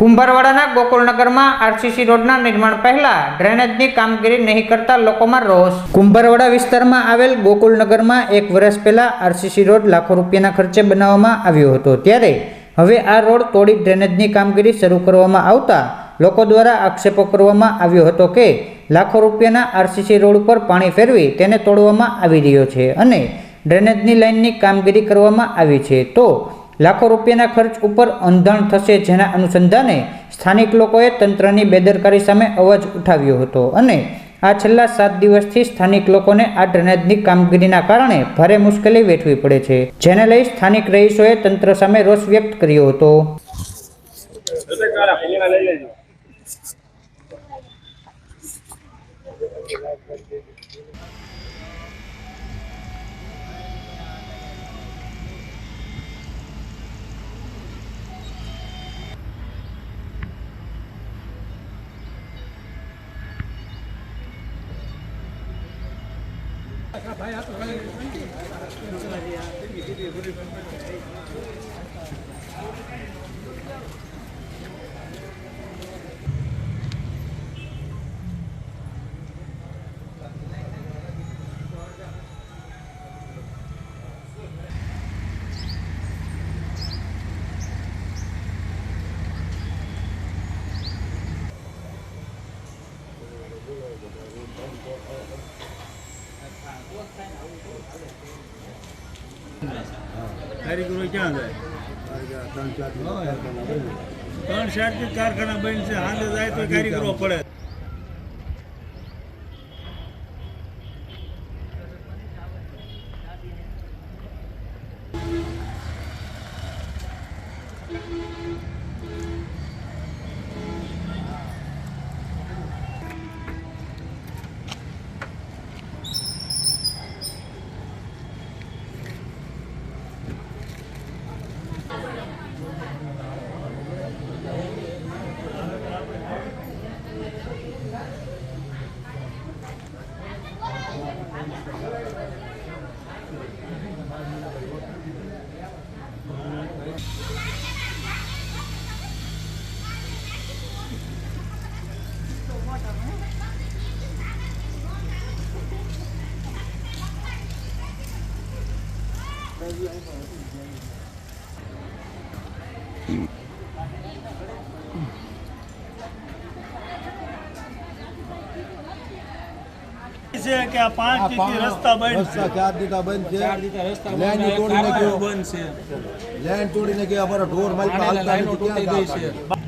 કુંભારવાડાના ગોકુલનગરમાં RCC રોડના નિર્માણ પહેલા ડ્રેનેજની કામગીરી નહીં કરતા લોકોમાં રોષ. કુંભારવાડા વિસ્તારમાં આવેલ ગોકુલનગરમાં એક વર્ષ પહેલા આરસીસી રોડ લાખો રૂપિયાના ખર્ચે બનાવવામાં આવ્યો હતો. ત્યારે હવે આ રોડ તોડી ડ્રેનેજની કામગીરી શરૂ કરવામાં આવતા લોકો દ્વારા આક્ષેપો કરવામાં આવ્યો હતો કે લાખો રૂપિયાના આરસીસી રોડ ઉપર પાણી ફેરવી તેને તોડવામાં આવી રહ્યો છે અને ડ્રેનેજની લાઇનની કામગીરી કરવામાં આવી છે. તો લાખો રૂપિયાના ખર્ચ ઉપર અંધાણ થશે જેના અનુસંધાને સ્થાનિક લોકોએ તંત્રની બેદરકારી સામે અવાજ ઉઠાવ્યો હતો અને આ છેલ્લા સાત દિવસથી સ્થાનિક લોકોને આ ડ્રેનેજની કામગીરીના કારણે ભારે મુશ્કેલી વેઠવી પડે છે, જેને લઈ સ્થાનિક રહીશોએ તંત્ર સામે રોષ વ્યક્ત કર્યો હતો. Oh, oh, oh. કારીગરો ક્યાં જાય? ત્રણ ચારથી કારખાના બંધ છે. હાલે જાય તો કારીગરો પડે. છે કે આ પાંચથી રસ્તા બંધ છે? રસ્તા ચાર દીધા બંધ છે. લેન્ડ તોડી નાખ્યો બંધ છે. લેન્ડ તોડી નાખ્યો અમારા ઢોર માલકા હાલતા નથી. ક્યાં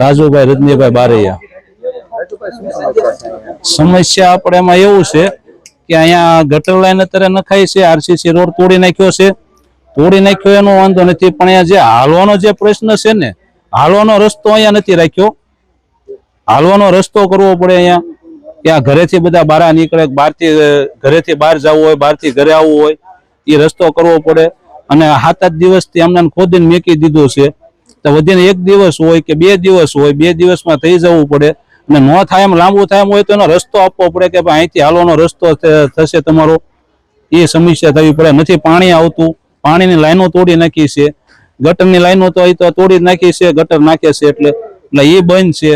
રાજુભાઈ, રજનીભાઈ બારૈયા. સમસ્યા આપણે એમાં એવું છે કે અહીંયા ગટર લાઈન અત્યારે નખાય છે આરસીસી રોડ તોડી નાખ્યો છે. તોડી નાખ્યો એનો વાંધો નથી, પણ અહીંયા જે હાલવાનો જે પ્રશ્ન છે ને, હાલવાનો રસ્તો અહીંયા નથી રાખ્યો. હાલવાનો રસ્તો કરવો પડે અહીંયા. ત્યાં ઘરેથી બધા બહાર નીકળે, બહારથી ઘરેથી બહાર જવું હોય, બહારથી ઘરે આવવું હોય. એ રસ્તો કરવો પડે. અને સાત આઠ દિવસથી અમને ખોદીને મેકી દીધું છે. તો વધીને એક દિવસ હોય કે બે દિવસ હોય, બે દિવસમાં થઈ જવું પડે. અને ન થાય એમ લાંબુ થાય એમ હોય તો એનો રસ્તો આપવો પડે કે ભાઈ અહીંથી હાલવાનો રસ્તો થશે તમારો. એ સમસ્યા થવી પડે. નથી પાણી આવતું. પાણીની લાઈનો તોડી નાખી છે. ગટરની લાઈનો તો અહીં તો તોડી નાખી છે, ગટર નાખે છે એટલે. એટલે એ બંધ છે.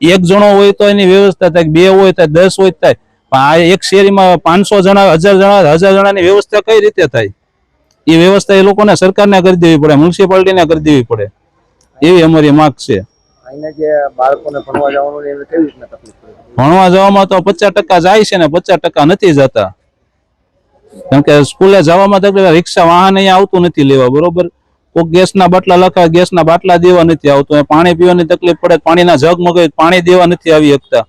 એક જણો હોય તો એની વ્યવસ્થા થાય બે હોય તો દસ હોય થાય આ એક શેરીમાં પાંચસો જણા હજાર જણા હજાર જણાની વ્યવસ્થા કઈ રીતે થાય? એ વ્યવસ્થા એ લોકોને સરકારને કરી દેવી પડે મ્યુનિસિપાલિટીને કરી દેવી પડે. એવી અમારી માંગ છે. ભણવા જવામાં તો પચાસ ટકા જાય છે ને પચાસ ટકા નથી જતા. કેમ કે સ્કૂલે જવામાં તકલીફ રિક્ષા વાહન અહીંયા આવતું નથી લેવા બરોબર? કોઈક ગેસના બાટલા લખાય ગેસના બાટલા દેવા નથી આવતું. પાણી પીવાની તકલીફ પડે પાણીના જગ મગાવી પાણી દેવા નથી આવી શકતા.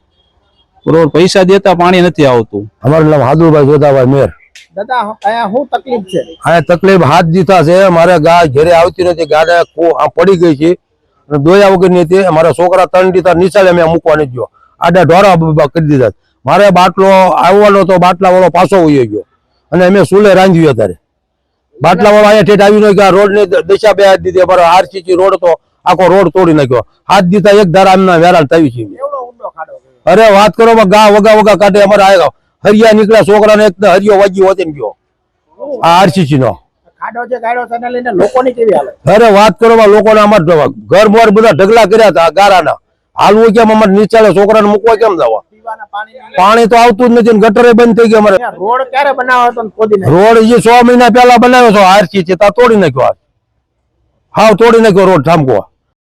બરોબર પૈસા દેતા પાણી નથી આવતું. અમારું નામ હાદુભાઈ જોધાભાઈ મેર. દાદા અહીંયા શું તકલીફ છે? આ તકલીફ હાથ દીધા છે મારે ગાય ઘરે આવતી નથી ગાડા કો- પડી ગઈ છે. અને દોયા વગરની હતી મારા છોકરા ત્રણ દીધા નિશાળે મેં મૂકવાની ગયો. આડા ઢોરા બબા કરી દીધા. મારે બાટલો આવવાનો તો બાટલા વાળો પાછો ઉયો ગયો. અને અમે સુલે રાંધ્યું અત્યારે. બાટલા વાળો અહીંયા ઠેઠ આવી ગયો રોડની દિશા બે હાથ દીધી અમારો આરસીસી રોડ તો આખો રોડ તોડી નાખ્યો. હાથ દીધા એક ધારા એમના વેરાન ઊંડો ખાડો છે. અરે વાત કરો ગા વગા વગા કાઢે અમારે આવ્યા હરિયા નીકળ્યા છોકરાને એક હરિયો વાગી હોતે ને ગયો. આ આરસીસી નો અરે વાત કરો લોકોને અમારે ઘર મોર બધા ઢગલા કર્યા હતા ગારાના. હાલવું કેમ અમારે નીચાલે છોકરાને મૂકવા કેમ જવા? પાણી તો આવતું જ નથી ગટરે બંધ થઈ ગયા અમારે. રોડ ક્યારે બનાવ્યો જે સો મહિના પેલા બનાવ્યો છો આરસી છે તા તોડી નાખ્યો હાવ તોડી નાખ્યો રોડ ઠામકો.